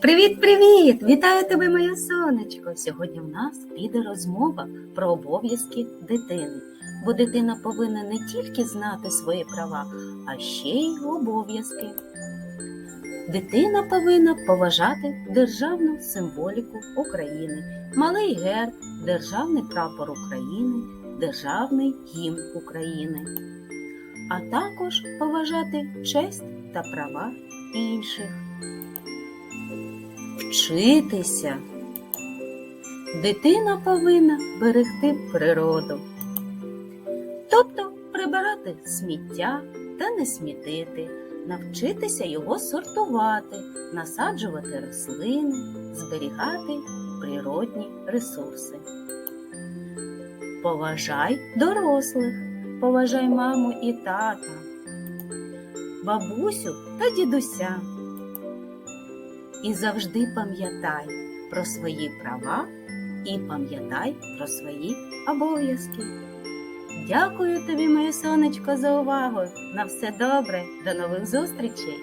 Привіт-привіт! Вітаю тебе, моє сонечко! Сьогодні в нас піде розмова про обов'язки дитини, бо дитина повинна не тільки знати свої права, а ще й обов'язки. Дитина повинна поважати державну символіку України, малий герб, державний прапор України, державний гімн України, а також поважати честь та права інших вчитися. Дитина повинна берегти природу, тобто прибирати сміття та не смітити, навчитися його сортувати, насаджувати рослини, зберігати природні ресурси. Поважай дорослих, поважай маму і тата, бабусю та дідуся. І завжди пам'ятай про свої права і пам'ятай про свої обов'язки. Дякую тобі, моє сонечко, за увагу. На все добре, до нових зустрічей!